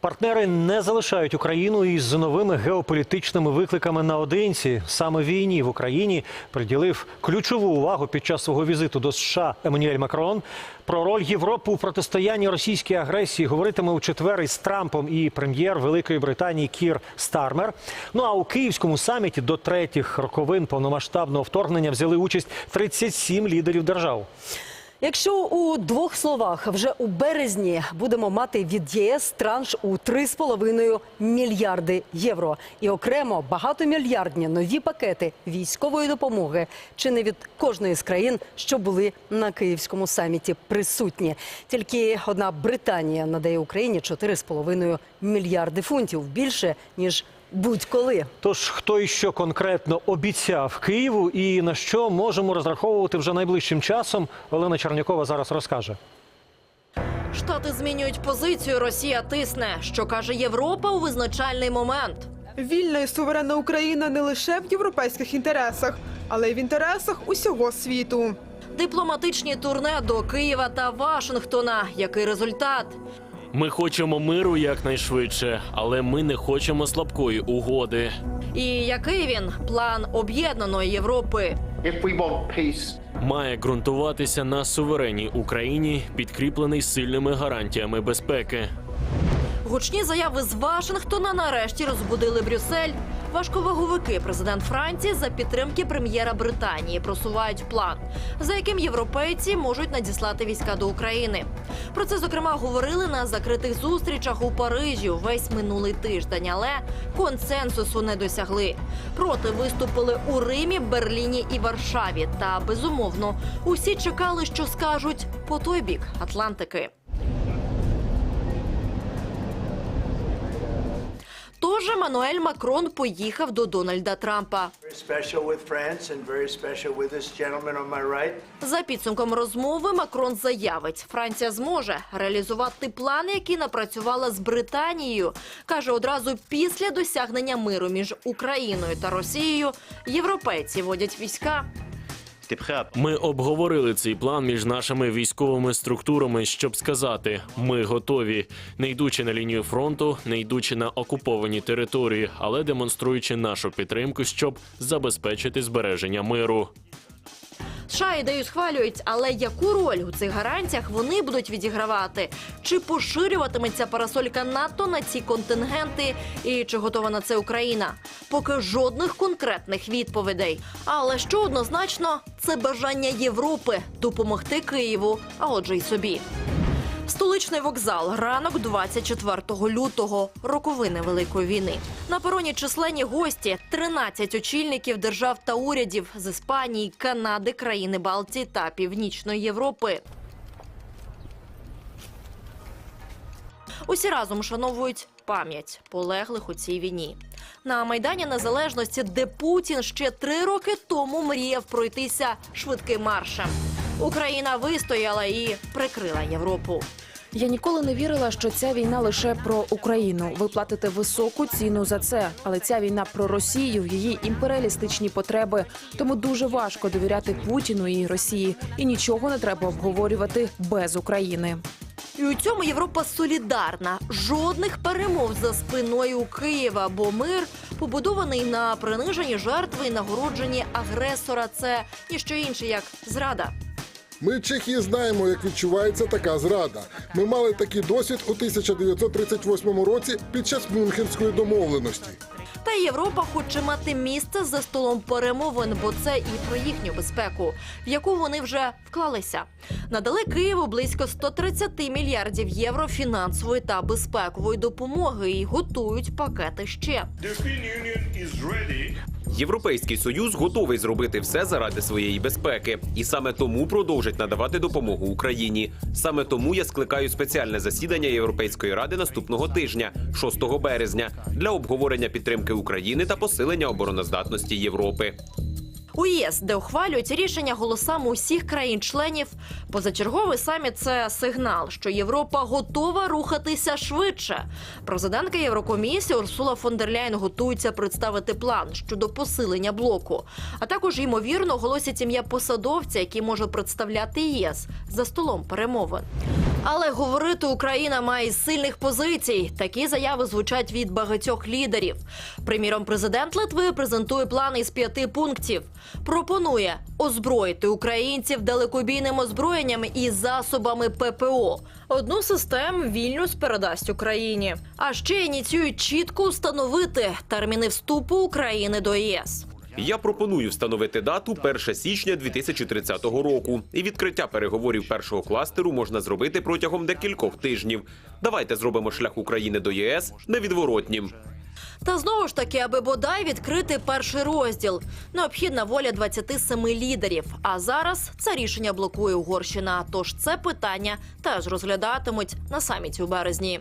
Партнери не залишають Україну із новими геополітичними викликами наодинці. Саме війні в Україні приділив ключову увагу під час свого візиту до США Еммануель Макрон. Про роль Європи у протистоянні російській агресії говоритиме у четвер із Трампом і прем'єр Великої Британії Кір Стармер. Ну а у київському саміті до третіх роковин повномасштабного вторгнення взяли участь 37 лідерів держав. Якщо у двох словах вже у березні будемо мати від ЄС транш у 3,5 мільярди євро. І окремо багатомільярдні нові пакети військової допомоги, чи не від кожної з країн, що були на київському саміті присутні. Тільки одна Британія надає Україні 4,5 мільярди фунтів. Більше ніж будь-коли. Тож хто і що конкретно обіцяв Києву і на що можемо розраховувати вже найближчим часом, Олена Чернякова зараз розкаже. Штати змінюють позицію. Росія тисне. Що каже Європа у визначальний момент? Вільна і суверенна Україна не лише в європейських інтересах, але й в інтересах усього світу. Дипломатичні турне до Києва та Вашингтона. Який результат? Ми хочемо миру якнайшвидше, але ми не хочемо слабкої угоди. І який він план об'єднаної Європи? If we want peace, Має ґрунтуватися на суверенній Україні, підкріплений сильними гарантіями безпеки. Гучні заяви з Вашингтона нарешті розбудили Брюссель. Важковаговики президент Франції за підтримки прем'єра Британії просувають план, за яким європейці можуть надіслати війська до України. Про це зокрема говорили на закритих зустрічах у Парижі увесь минулий тиждень, але консенсусу не досягли. Проти виступили у Римі, Берліні і Варшаві. Та безумовно усі чекали, що скажуть по той бік Атлантики. Тож Еммануель Макрон поїхав до Дональда Трампа. За підсумком розмови Макрон заявить, Франція зможе реалізувати плани, які напрацювала з Британією. каже одразу після досягнення миру між Україною та Росією. Європейці водять війська. Ми обговорили цей план між нашими військовими структурами, щоб сказати: ми готові, не йдучи на лінію фронту, не йдучи на окуповані території, але демонструючи нашу підтримку, щоб забезпечити збереження миру. США ідею схвалюють, але яку роль у цих гарантіях вони будуть відігравати? Чи поширюватиметься парасолька НАТО на ці контингенти? І чи готова на це Україна? Поки жодних конкретних відповідей. Але що однозначно, це бажання Європи допомогти Києву, а отже, й собі. Столичний вокзал ранок 24 лютого, роковини Великої війни. На пероні численні гості, 13 очільників держав та урядів з Іспанії, Канади, країни Балтії та Північної Європи. Усі разом шановують пам'ять полеглих у цій війні. На майдані Незалежності, де Путін ще три роки тому мріяв пройтися швидким маршем. Україна вистояла і прикрила Європу. Я ніколи не вірила, що ця війна лише про Україну. Ви платите високу ціну за це. Але ця війна про Росію, її імперіалістичні потреби. Тому дуже важко довіряти Путіну і Росії. І нічого не треба обговорювати без України. І у цьому Європа солідарна. Жодних перемов за спиною у Києва, бо мир побудований на приниженні жертви і нагородженні агресора. Це ніщо інше як зрада. Ми в Чехії знаємо, як відчувається така зрада. Ми мали такий досвід у 1938 році під час Мюнхенської домовленості. Та Європа хоче мати місце за столом перемовин, бо це і про їхню безпеку, в яку вони вже вклалися. Надали Києву близько 130 мільярдів євро фінансової та безпекової допомоги і готують пакети ще. Європейський союз готовий зробити все заради своєї безпеки, і саме тому продовжить надавати допомогу Україні. Саме тому я скликаю спеціальне засідання Європейської ради наступного тижня, 6 березня, для обговорення підтримки України та посилення обороноздатності Європи. У ЄС, де ухвалюють рішення голосами усіх країн-членів, позачерговий саміт це сигнал, що Європа готова рухатися швидше. Президентка Єврокомісії Урсула фон дер Ляйн готується представити план щодо посилення блоку. А також ймовірно оголосять ім'я посадовця, який може представляти ЄС за столом перемовин. Але говорити Україна має сильних позицій. Такі заяви звучать від багатьох лідерів. Приміром, президент Литви презентує план із п'яти пунктів. Пропонує озброїти українців далекобійним озброєнням і засобами ППО. Одну систему Вільнюс передасть Україні. А ще ініціюють чітко встановити терміни вступу України до ЄС. Я пропоную встановити дату 1 січня 2030 року. І відкриття переговорів першого кластеру можна зробити протягом декількох тижнів. Давайте зробимо шлях України до ЄС невідворотнім. Та знову ж таки, аби бодай відкрити перший розділ, необхідна воля 27 лідерів. А зараз це рішення блокує Угорщина. Тож це питання теж розглядатимуть на саміті у березні.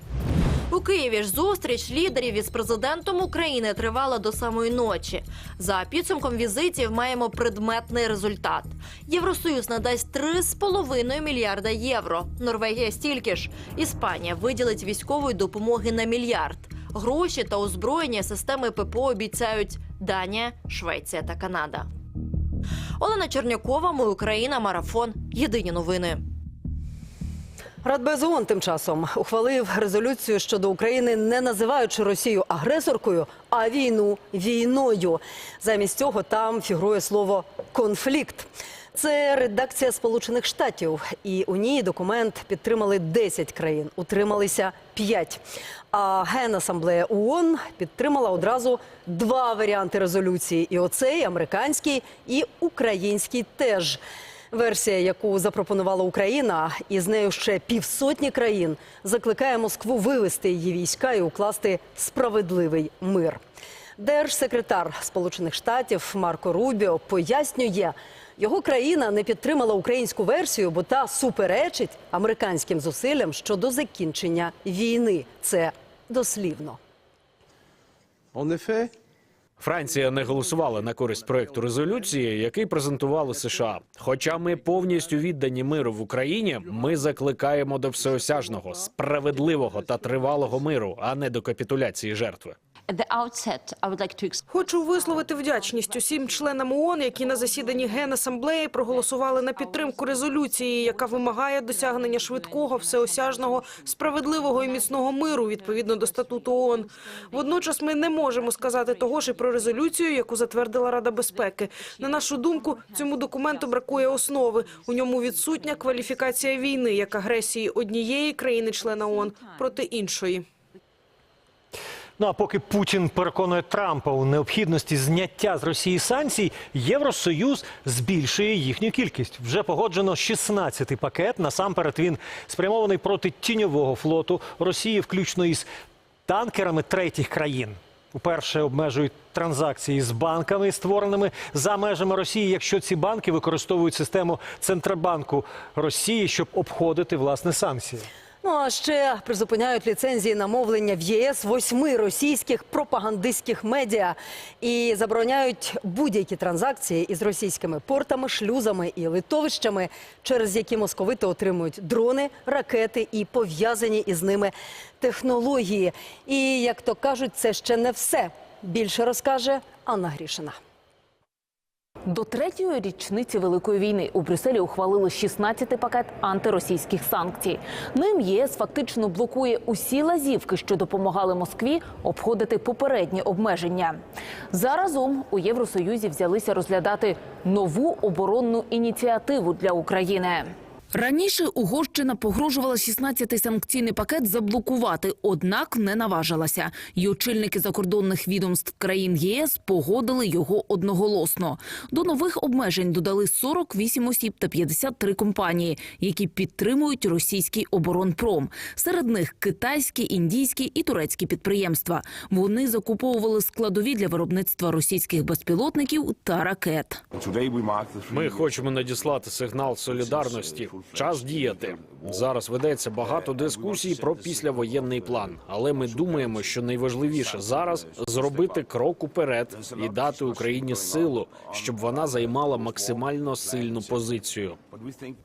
У Києві ж зустріч лідерів із президентом України тривала до самої ночі. За підсумком візитів маємо предметний результат. Євросоюз надасть 3,5 мільярда євро. Норвегія стільки ж. Іспанія виділить військової допомоги на мільярд. Гроші та озброєння системи ППО обіцяють Данія, Швеція та Канада. Олена Чернякова, ми Україна, марафон. Єдині новини. Радбез ООН тим часом ухвалив резолюцію щодо України, не називаючи Росію агресоркою, а війну війною. Замість цього там фігурує слово конфлікт. Це редакція Сполучених Штатів, і у ній документ підтримали 10 країн, утрималися 5. А Генасамблея ООН підтримала одразу два варіанти резолюції: і оцей американський, і український теж. Версія, яку запропонувала Україна, і з нею ще півсотні країн, закликає Москву вивести її війська і укласти справедливий мир. Держсекретар Сполучених Штатів Марко Рубіо пояснює, його країна не підтримала українську версію, бо та суперечить американським зусиллям щодо закінчення війни. Це дослівно. Франція не голосувала на користь проекту резолюції, який презентували США. Хоча ми повністю віддані миру в Україні, ми закликаємо до всеосяжного, справедливого та тривалого миру, а не до капітуляції жертви. Хочу висловити вдячність усім членам ООН, які на засіданні Генасамблеї проголосували на підтримку резолюції, яка вимагає досягнення швидкого, всеосяжного, справедливого і міцного миру відповідно до статуту ООН. Водночас ми не можемо сказати того ж і про резолюцію, яку затвердила Рада безпеки. На нашу думку, цьому документу бракує основи. У ньому відсутня кваліфікація війни як агресії однієї країни-члена ООН проти іншої. Ну а поки Путін переконує Трампа у необхідності зняття з Росії санкцій, Євросоюз збільшує їхню кількість. Вже погоджено 16-й пакет. Насамперед він спрямований проти тіньового флоту Росії, включно із танкерами третіх країн. Уперше обмежують транзакції з банками, створеними за межами Росії, якщо ці банки використовують систему Центробанку Росії, щоб обходити власне санкції. Ну а ще призупиняють ліцензії на мовлення в ЄС восьми російських пропагандистських медіа і забороняють будь-які транзакції із російськими портами, шлюзами і литовищами, через які московити отримують дрони, ракети і пов'язані із ними технології. І як то кажуть, це ще не все. Більше розкаже Анна Грішина. До третьої річниці Великої війни у Брюсселі ухвалили 16-й пакет антиросійських санкцій. Ним ЄС фактично блокує усі лазівки, що допомагали Москві обходити попередні обмеження. Заразом у Євросоюзі взялися розглядати нову оборонну ініціативу для України. Раніше Угорщина погрожувала 16-й санкційний пакет заблокувати, однак не наважилася. І очільники закордонних відомств країн ЄС погодили його одноголосно. До нових обмежень додали 48 осіб та 53 компанії, які підтримують російський оборонпром. Серед них китайські, індійські і турецькі підприємства. Вони закуповували складові для виробництва російських безпілотників та ракет. Ми хочемо надіслати сигнал солідарності. Час діяти. Зараз ведеться багато дискусій про післявоєнний план, але ми думаємо, що найважливіше зараз зробити крок уперед і дати Україні силу, щоб вона займала максимально сильну позицію.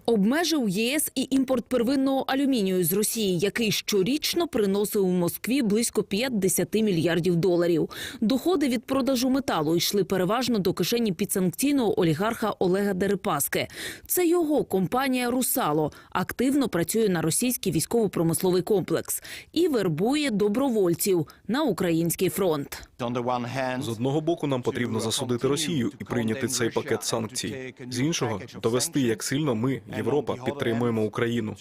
Обмежив ЄС і імпорт первинного алюмінію з Росії, який щорічно приносив у Москві близько 50 мільярдів доларів. Доходи від продажу металу йшли переважно до кишені підсанкційного олігарха Олега Дерипаски. Це його компанія Русало активно працює на російський військово-промисловий комплекс і вербує добровольців на український фронт. З одного боку, нам потрібно засудити Росію і прийняти цей пакет санкцій. З іншого довести, як сильно ми, Європа, підтримуємо Україну.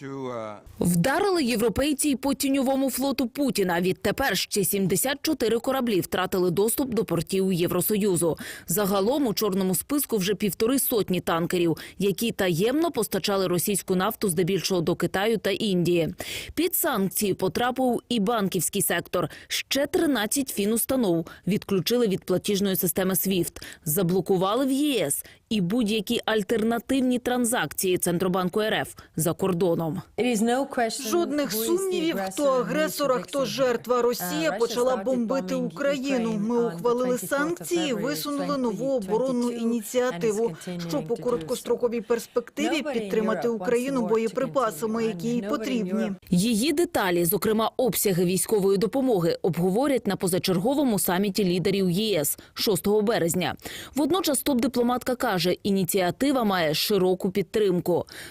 Вдарили європейці й по тіньовому флоту Путіна. Відтепер ще 74 кораблі втратили доступ до портів Євросоюзу. Загалом у чорному списку вже півтори сотні танкерів, які таємно постачали російську нафту здебільшого до Китаю та Індії. Під санкції потрапив і банківський сектор. Ще 13 фінустанов відключили від платіжної системи SWIFT, заблокували в ЄС і будь-які альтернативні транзакції Центробанку РФ за кордоном. Жодних сумнівів, хто агресор, а хто жертва. Росія почала бомбити Україну. Ми ухвалили санкції, висунули нову оборонну ініціативу, щоб у короткостроковій перспективі підтримати Україну боєприпасами, які їй потрібні. Її деталі, зокрема обсяги військової допомоги, обговорять на позачерговому саміті лідерів ЄС 6 березня. Водночас топ-дипломатка каже, ініціатива має широку підтримку.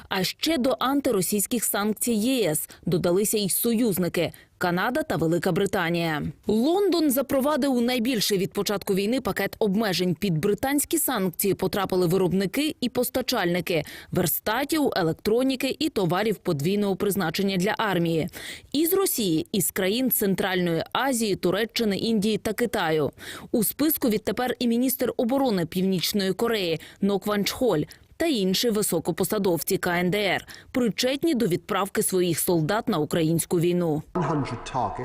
А ще до антиросійських санкцій ЄС додалися й союзники. Канада та Велика Британія. Лондон запровадив найбільший від початку війни пакет обмежень. Під британські санкції потрапили виробники і постачальники верстатів, електроніки і товарів подвійного призначення для армії. Із Росії, із країн Центральної Азії, Туреччини, Індії та Китаю. У списку відтепер і міністр оборони Північної Кореї Нок Ван Чхоль та інші високопосадовці КНДР, причетні до відправки своїх солдат на українську війну.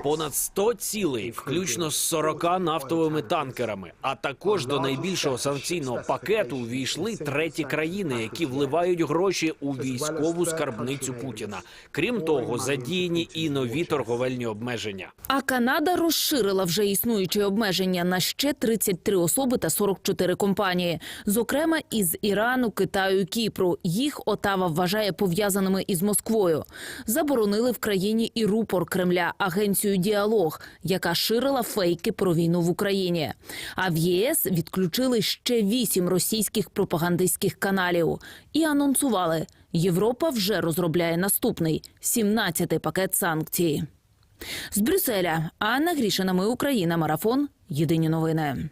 Понад 100 цілей, включно з 40 нафтовими танкерами. А також до найбільшого санкційного пакету увійшли треті країни, які вливають гроші у військову скарбницю Путіна. Крім того, задіяні і нові торговельні обмеження. А Канада розширила вже існуючі обмеження на ще 33 особи та 44 компанії, зокрема із Ірану, Китаю, Кіпру. Їх Отава вважає пов'язаними із Москвою. Заборонили в країні і рупор Кремля агенцію Діалог, яка ширила фейки про війну в Україні. А в ЄС відключили ще вісім російських пропагандистських каналів і анонсували, Європа вже розробляє наступний 17-й пакет санкцій. З Брюсселя Анна Грішина. Ми Україна. Марафон. Єдині новини.